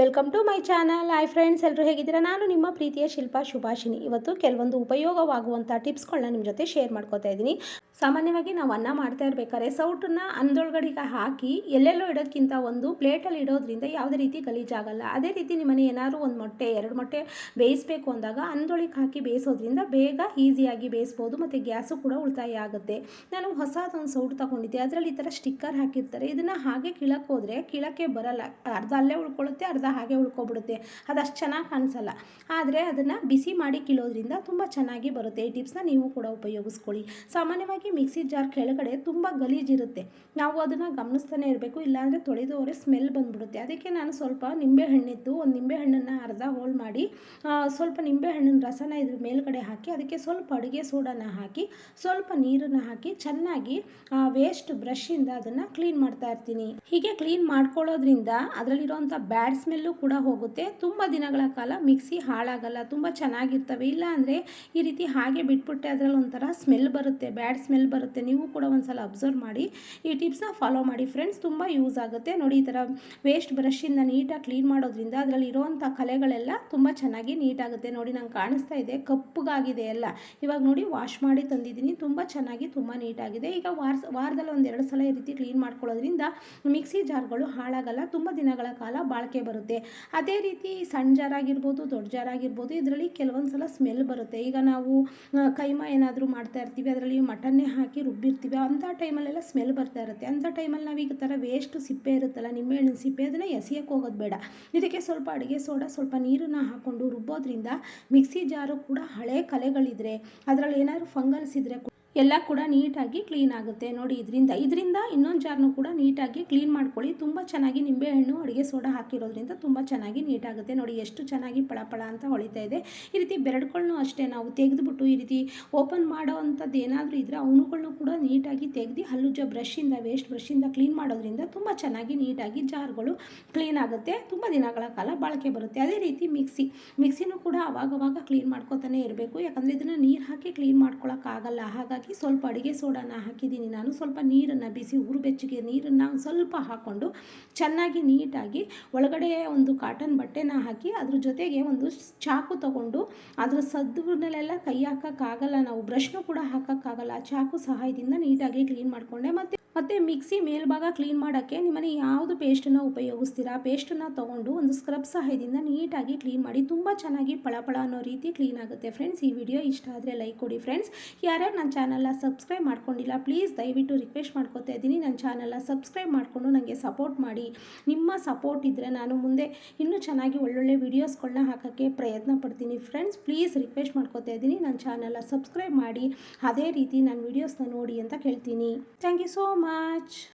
Welcome to my channel. Hi friends ಎಲ್ಲರೂ ಹೇಗಿದ್ದೀರಾ? ನಾನು ನಿಮ್ಮ ಪ್ರೀತಿಯ ಶಿಲ್ಪಾ ಶುಭಾಷಿನಿ ಇವತ್ತು ಕೆಲವೊಂದು ಉಪಯೋಗವಾಗುವಂಥ ಟಿಪ್ಸ್ಗಳನ್ನ ನಿಮ್ಮ ಜೊತೆ ಶೇರ್ ಮಾಡ್ಕೋತಾ ಇದ್ದೀನಿ. ಸಾಮಾನ್ಯವಾಗಿ ನಾವು ಅನ್ನ ಮಾಡ್ತಾ ಇರ್ಬೇಕಾದ್ರೆ ಸೌಟನ್ನು ಅನ್ನದೊಳಗಡೆಗೆ ಹಾಕಿ ಎಲ್ಲೆಲ್ಲೋ ಇಡೋಕ್ಕಿಂತ ಒಂದು ಪ್ಲೇಟಲ್ಲಿ ಇಡೋದ್ರಿಂದ ಯಾವುದೇ ರೀತಿ ಗಲೀಜಾಗಲ್ಲ. ಅದೇ ರೀತಿ ನಿಮ್ಮನೆ ಏನಾದರೂ ಒಂದು ಮೊಟ್ಟೆ, ಎರಡು ಮೊಟ್ಟೆ ಬೇಯಿಸಬೇಕು ಅಂದಾಗ ಅನ್ನದೊಳಗೆ ಹಾಕಿ ಬೇಯಿಸೋದ್ರಿಂದ ಬೇಗ ಈಸಿಯಾಗಿ ಬೇಯಿಸ್ಬೋದು ಮತ್ತು ಗ್ಯಾಸು ಕೂಡ ಉಳಿತಾಯ ಆಗುತ್ತೆ. ನಾನು ಹೊಸದೊಂದು ಸೌಟ್ ತಗೊಂಡಿದ್ದೆ. ಅದರಲ್ಲಿ ಈ ಥರ ಸ್ಟಿಕ್ಕರ್ ಹಾಕಿರ್ತಾರೆ. ಇದನ್ನು ಹಾಗೆ ಕೀಳಕ್ಕೆ ಹೋದರೆ ಕೀಳಕ್ಕೆ ಬರಲ್ಲ. ಅರ್ಧ ಅಲ್ಲೇ ಉಳ್ಕೊಳ್ಳುತ್ತೆ ಅರ್ಧ ಹಾಗೆ ಉಳ್ಕೊಬಿಡುತ್ತೆ. ಅದು ಅಷ್ಟು ಚೆನ್ನಾಗಿ ಕಾಣಿಸಲ್ಲ. ಆದರೆ ಅದನ್ನು ಬಿಸಿ ಮಾಡಿ ಕೀಳೋದ್ರಿಂದ ತುಂಬ ಚೆನ್ನಾಗಿ ಬರುತ್ತೆ. ಈ ಟಿಪ್ಸ್ನ ನೀವು ಕೂಡ ಉಪಯೋಗಿಸ್ಕೊಳ್ಳಿ. ಸಾಮಾನ್ಯವಾಗಿ ಮಿಕ್ಸಿ ಜಾರ್ ಕೆಳಗಡೆ ತುಂಬ ಗಲೀಜಿರುತ್ತೆ ನಾವು ಅದನ್ನು ಗಮನಿಸ್ತಾನೆ ಇರಬೇಕು, ಇಲ್ಲಾಂದರೆ ತೊಳೆದವರೆ ಸ್ಮೆಲ್ ಬಂದ್ಬಿಡುತ್ತೆ. ಅದಕ್ಕೆ ನಾನು ಸ್ವಲ್ಪ ನಿಂಬೆ ಹಣ್ಣಿತ್ತು ಒಂದು ನಿಂಬೆ ಹಣ್ಣನ್ನು ಅರ್ಧ ಹೋಲ್ ಮಾಡಿ ಸ್ವಲ್ಪ ನಿಂಬೆ ಹಣ್ಣಿನ ರಸನ ಇದ್ರ ಮೇಲ್ಗಡೆ ಹಾಕಿ, ಅದಕ್ಕೆ ಸ್ವಲ್ಪ ಅಡುಗೆ ಸೋಡಾನ ಹಾಕಿ, ಸ್ವಲ್ಪ ನೀರನ್ನು ಹಾಕಿ, ಚೆನ್ನಾಗಿ ವೇಸ್ಟ್ ಬ್ರಷಿಂದ ಅದನ್ನು ಕ್ಲೀನ್ ಮಾಡ್ತಾ ಇರ್ತೀನಿ. ಹೀಗೆ ಕ್ಲೀನ್ ಮಾಡ್ಕೊಳ್ಳೋದ್ರಿಂದ ಅದರಲ್ಲಿರುವಂಥ ಬ್ಯಾಡ್ ಸ್ಮೆಲ್ಲು ಕೂಡ ಹೋಗುತ್ತೆ. ತುಂಬ ದಿನಗಳ ಕಾಲ ಮಿಕ್ಸಿ ಹಾಳಾಗಲ್ಲ, ತುಂಬ ಚೆನ್ನಾಗಿರ್ತವೆ. ಇಲ್ಲ ಅಂದರೆ ಈ ರೀತಿ ಹಾಗೆ ಬಿಟ್ಬಿಟ್ಟೆ ಅದರಲ್ಲಿ ಒಂಥರ ಸ್ಮೆಲ್ ಬರುತ್ತೆ ಬ್ಯಾಡ್ ಸ್ಮೆಲ್ ಬರುತ್ತೆ. ನೀವು ಕೂಡ ಒಂದ್ಸಲ ಅಬ್ಸರ್ವ್ ಮಾಡಿ ಈ ಟಿಪ್ಸ್ನ ಫಾಲೋ ಮಾಡಿ. ಫ್ರೆಂಡ್ಸ್ ತುಂಬ ಯೂಸ್ ಆಗುತ್ತೆ. ನೋಡಿ, ಈ ಥರ ವೇಸ್ಟ್ ಬ್ರಷಿಂದ ನೀಟಾಗಿ ಕ್ಲೀನ್ ಮಾಡೋದ್ರಿಂದ ಅದರಲ್ಲಿ ಇರೋವಂಥ ಕಲೆಗಳೆಲ್ಲ ತುಂಬ ಚೆನ್ನಾಗಿ ನೀಟಾಗುತ್ತೆ. ನೋಡಿ, ನಂಗೆ ಕಾಣಿಸ್ತಾ ಇದೆ. ಕಪ್ಪಗಾಗಿದೆ ಎಲ್ಲ. ಇವಾಗ ನೋಡಿ ವಾಶ್ ಮಾಡಿ ತಂದಿದ್ದೀನಿ. ತುಂಬ ಚೆನ್ನಾಗಿ ತುಂಬ ನೀಟಾಗಿದೆ. ಈಗ ವಾರ ವಾರದಲ್ಲಿ ಒಂದೆರಡು ಸಲ ಈ ರೀತಿ ಕ್ಲೀನ್ ಮಾಡ್ಕೊಳ್ಳೋದ್ರಿಂದ ಮಿಕ್ಸಿ ಜಾರ್ಗಳು ಹಾಳಾಗಲ್ಲ. ತುಂಬ ದಿನಗಳ ಕಾಲ ಬಾಳಿಕೆ ಬರುತ್ತೆ. ಅದೇ ರೀತಿ ಸಣ್ಣ ಜಾರ್ ಆಗಿರ್ಬೋದು, ದೊಡ್ಡ ಜಾರ್ ಆಗಿರ್ಬೋದು, ಇದರಲ್ಲಿ ಕೆಲವೊಂದು ಸಲ ಸ್ಮೆಲ್ ಬರುತ್ತೆ. ಈಗ ನಾವು ಕೈಮಾ ಕೈಮ ಏನಾದರೂ ಮಾಡ್ತಾ ಇರ್ತೀವಿ. ಅದರಲ್ಲಿ ಮಟನ್ನೇ ಹಾಕಿ ರುಬ್ಬಿರ್ತೀವಿ. ಅಂಥ ಟೈಮಲ್ಲೆಲ್ಲ ಸ್ಮೆಲ್ ಬರ್ತಾ ಇರುತ್ತೆ. ಅಂಥ ಟೈಮಲ್ಲಿ ನಾವು ಈಗ ಥರ ವೇಸ್ಟ್ ಸಿಪ್ಪೆ ಇರುತ್ತಲ್ಲ ನಿಂಬೆಹಣ್ಣಿನ ಸಿಪ್ಪೆ ಅದನ್ನು ಎಸೆಯೋಕ್ಕೆ ಹೋಗೋದು ಬೇಡ. ಇದಕ್ಕೆ ಸ್ವಲ್ಪ ಅಡುಗೆ ಸೋಡಾ, ಸ್ವಲ್ಪ ನೀರನ್ನು ಹಾಕ್ಕೊಂಡು ರುಬ್ಬೋದ್ರಿಂದ ಮಿಕ್ಸಿ ಜಾರು ಕೂಡ ಹಳೆ ಕಲೆಗಳಿದ್ರೆ, ಅದರಲ್ಲಿ ಏನಾದರೂ ಫಂಗಲ್ಸ್ ಇದ್ದರೆ ಎಲ್ಲ ಕೂಡ ನೀಟಾಗಿ ಕ್ಲೀನ್ ಆಗುತ್ತೆ. ನೋಡಿ, ಇದರಿಂದ ಇದರಿಂದ ಇನ್ನೊಂದು ಜಾರ್ನು ಕೂಡ ನೀಟಾಗಿ ಕ್ಲೀನ್ ಮಾಡ್ಕೊಳ್ಳಿ. ತುಂಬ ಚೆನ್ನಾಗಿ ನಿಂಬೆಹಣ್ಣು ಅಡುಗೆ ಸೋಡಾ ಹಾಕಿರೋದ್ರಿಂದ ತುಂಬ ಚೆನ್ನಾಗಿ ನೀಟಾಗುತ್ತೆ. ನೋಡಿ, ಎಷ್ಟು ಚೆನ್ನಾಗಿ ಪಳಪಳ ಅಂತ ಹೊಳಿತಾ ಇದೆ. ಈ ರೀತಿ ಬೆರಡುಗಳ್ನು ಅಷ್ಟೇ ನಾವು ತೆಗೆದುಬಿಟ್ಟು ಈ ರೀತಿ ಓಪನ್ ಮಾಡೋ ಅಂಥದ್ದು ಏನಾದರೂ ಇದ್ದರೆ ಅವನುಗಳನ್ನು ಕೂಡ ನೀಟಾಗಿ ತೆಗೆದು ಹಲ್ಲುಜ್ಜ ಬ್ರಷಿಂದ ವೇಸ್ಟ್ ಬ್ರಷಿಂದ ಕ್ಲೀನ್ ಮಾಡೋದ್ರಿಂದ ತುಂಬ ಚೆನ್ನಾಗಿ ನೀಟಾಗಿ ಜಾರ್ಗಳು ಕ್ಲೀನ್ ಆಗುತ್ತೆ. ತುಂಬ ದಿನಗಳ ಕಾಲ ಬಾಳಿಕೆ ಬರುತ್ತೆ. ಅದೇ ರೀತಿ ಮಿಕ್ಸಿ, ಮಿಕ್ಸಿನೂ ಕೂಡ ಅವಾಗವಾಗ ಕ್ಲೀನ್ ಮಾಡ್ಕೋತಾನೆ ಇರಬೇಕು. ಯಾಕಂದರೆ ಇದನ್ನು ನೀರು ಹಾಕಿ ಕ್ಲೀನ್ ಮಾಡ್ಕೊಳ್ಳೋಕ್ಕಾಗಲ್ಲ ಹಾಗಾಗಿ ಸ್ವಲ್ಪ ಅಡುಗೆ ಸೋಡಾನ ಹಾಕಿದ್ದೀನಿ. ನಾನು ಸ್ವಲ್ಪ ನೀರನ್ನು ಬಿಸಿ ಹುರು ಬೆಚ್ಚಗೆ ನೀರನ್ನು ಸ್ವಲ್ಪ ಹಾಕ್ಕೊಂಡು ಚೆನ್ನಾಗಿ ನೀಟಾಗಿ ಒಳಗಡೆ ಒಂದು ಕಾಟನ್ ಬಟ್ಟೆನ ಹಾಕಿ ಅದ್ರ ಜೊತೆಗೆ ಒಂದು ಚಾಕು ತಗೊಂಡು ಅದರ ಸದ್ದುನಲ್ಲೆಲ್ಲ ಕೈ ಹಾಕೋಕ್ಕಾಗಲ್ಲ. ನಾವು ಬ್ರಷ್ನು ಕೂಡ ಹಾಕೋಕ್ಕಾಗಲ್ಲ. ಚಾಕು ಸಹಾಯದಿಂದ ನೀಟಾಗಿ ಕ್ಲೀನ್ ಮಾಡಿಕೊಂಡೆ. ಮತ್ತು ಮತ್ತು ಮಿಕ್ಸಿ ಮೇಲ್ಭಾಗ ಕ್ಲೀನ್ ಮಾಡೋಕ್ಕೆ ನಿಮ್ಮನೆ ಯಾವುದು ಪೇಸ್ಟನ್ನು ಉಪಯೋಗಿಸ್ತೀರಾ? ಪೇಸ್ಟನ್ನು ತೊಗೊಂಡು ಒಂದು ಸ್ಕ್ರಬ್ ಸಹಾಯದಿಂದ ನೀಟಾಗಿ ಕ್ಲೀನ್ ಮಾಡಿ, ತುಂಬ ಚೆನ್ನಾಗಿ ಪಳಪಳ ಅನ್ನೋ ರೀತಿ ಕ್ಲೀನ್ ಆಗುತ್ತೆ ಫ್ರೆಂಡ್ಸ್. ಈ ವಿಡಿಯೋ ಇಷ್ಟ ಆದರೆ ಲೈಕ್ ಕೊಡಿ ಫ್ರೆಂಡ್ಸ್. ಯಾರ್ಯಾರು ನನ್ನ ಚಾನಲ್ನ ಸಬ್ಸ್ಕ್ರೈಬ್ ಮಾಡ್ಕೊಂಡಿಲ್ಲ, ಪ್ಲೀಸ್ ದಯವಿಟ್ಟು ರಿಕ್ವೆಸ್ಟ್ ಮಾಡ್ಕೊತಾ ಇದ್ದೀನಿ. ನನ್ನ ಚಾನಲ್ನ ಸಬ್ಸ್ಕ್ರೈಬ್ ಮಾಡಿಕೊಂಡು ನನಗೆ ಸಪೋರ್ಟ್ ಮಾಡಿ. ನಿಮ್ಮ ಸಪೋರ್ಟ್ ಇದ್ದರೆ ನಾನು ಮುಂದೆ ಇನ್ನೂ ಚೆನ್ನಾಗಿ ಒಳ್ಳೊಳ್ಳೆ ವೀಡಿಯೋಸ್ಗಳನ್ನ ಹಾಕೋಕ್ಕೆ ಪ್ರಯತ್ನ ಪಡ್ತೀನಿ ಫ್ರೆಂಡ್ಸ್. ಪ್ಲೀಸ್ ರಿಕ್ವೆಸ್ಟ್ ಮಾಡ್ಕೊತಾ ಇದ್ದೀನಿ. ನನ್ನ ಚಾನಲ್ನ ಸಬ್ಸ್ಕ್ರೈಬ್ ಮಾಡಿ, ಅದೇ ರೀತಿ ನನ್ನ ವೀಡಿಯೋಸ್ನ ನೋಡಿ ಅಂತ ಕೇಳ್ತೀನಿ. Thank you so much much.